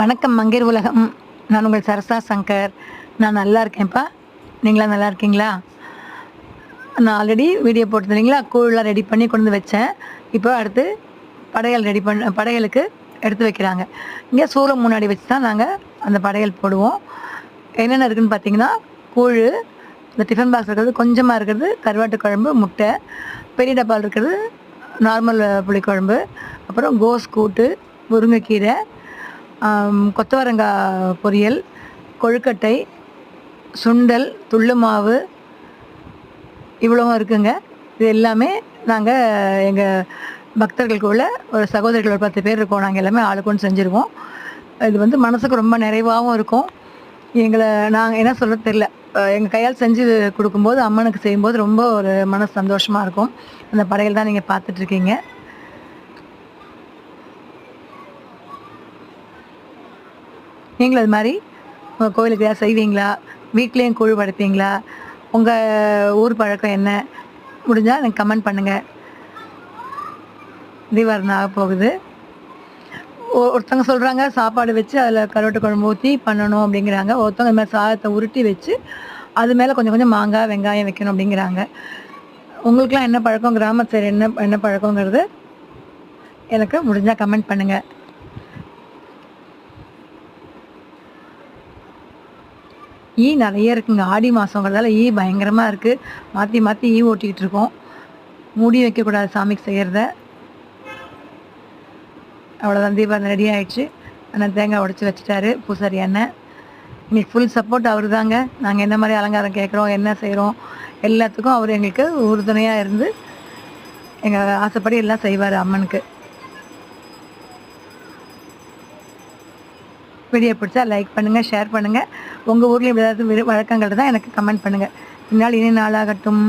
வணக்கம் மங்கையர் உலகம். நான் உங்கள் சரசா சங்கர். நான் நல்லா இருக்கேன்ப்பா. நீங்களா நல்லா இருக்கீங்களா? நான் ஆல்ரெடி வீடியோ போட்டிருந்தீங்களா கூழெலாம் ரெடி பண்ணி கொண்டு வந்து வச்சேன். இப்போ அடுத்து படையல் ரெடி பண்ண படையலுக்கு எடுத்து வைக்கிறாங்க. இங்கே சூரம் முன்னாடி வச்சு தான் நாங்கள் அந்த படையல் போடுவோம். என்னென்ன இருக்குதுன்னு பார்த்தீங்கன்னா கூழ் இந்த டிஃபன் பாக்ஸ் இருக்கிறது கொஞ்சமாக இருக்கிறது கருவாட்டு குழம்பு முட்டை பெரிய டப்பால் இருக்கிறது நார்மல் புளிக்குழம்பு அப்புறம் கோஸ் கூட்டு முருங்கைக்கீரை கொத்தவரங்காய் பொரியல் கொழுக்கட்டை சுண்டல் துள்ளு மாவு இவ்வளவும் இருக்குங்க. இது எல்லாமே நாங்கள் எங்கள் பக்தர்களுக்குள்ள ஒரு சகோதரிகள் ஒரு பத்து பேர் இருக்கோம். நாங்கள் எல்லாமே ஆளுக்கும் செஞ்சுருவோம். இது வந்து மனசுக்கு ரொம்ப நிறைவாகவும் இருக்கும். எங்களை நாங்கள் என்ன சொல்ல தெரில எங்கள் கையால் செஞ்சு கொடுக்கும்போது அம்மனுக்கு செய்யும்போது ரொம்ப ஒரு மன சந்தோஷமாக இருக்கும். அந்த படையல் தான் நீங்கள் பார்த்துட்ருக்கீங்க நீங்களும் அது மாதிரி? உங்கள் கோயிலுக்கு ஏதாவது செய்வீங்களா? வீட்லேயும் குழு படைப்பீங்களா உங்கள் ஊர் பழக்கம் என்ன? முடிஞ்சால் எனக்கு கமெண்ட் பண்ணுங்கள் தீபாவளி ஆக போகுது. ஒருத்தவங்க சொல்கிறாங்க சாப்பாடு வச்சு அதில் கருவாட்டு குழம்பு ஊற்றி பண்ணணும் அப்படிங்கிறாங்க. ஒருத்தவங்க இது மாதிரி சாதத்தை உருட்டி வச்சு அது மேலே கொஞ்சம் கொஞ்சம் மாங்காய் வெங்காயம் வைக்கணும் அப்படிங்கிறாங்க. உங்களுக்குலாம் என்ன பழக்கம்? கிராம சைடு என்ன என்ன பழக்கங்கிறது? எனக்கு முடிஞ்சால் கமெண்ட் பண்ணுங்கள் ஈ நிறைய இருக்குங்க. ஆடி மாதங்கிறதால ஈ பயங்கரமாக இருக்குது மாற்றி மாற்றி ஈ ஓட்டிக்கிட்டு இருக்கோம். மூடி வைக்கக்கூடாது சாமிக்கு செய்கிறத அவ்வளோதான் தீபாவளி ரெடி ஆகிடுச்சு அண்ணன் தேங்காய் உடச்சி வச்சுட்டாரு. பூசாரி அண்ணன். எங்களுக்கு ஃபுல் சப்போர்ட் அவர் தாங்க நாங்கள் என்ன மாதிரி அலங்காரம் கேட்குறோம் என்ன செய்கிறோம் எல்லாத்துக்கும் அவர் எங்களுக்கு உறுதுணையாக இருந்து எங்கள் ஆசைப்படி எல்லாம் செய்வார் அம்மனுக்கு. வீடியோ பிடிச்சா லைக் பண்ணுங்கள் ஷேர் பண்ணுங்கள் உங்கள் ஊரில் ஏதாவது வழக்கங்கள் தான் எனக்கு கமெண்ட் பண்ணுங்கள் இந்நாள் இனி நாளாகட்டும்.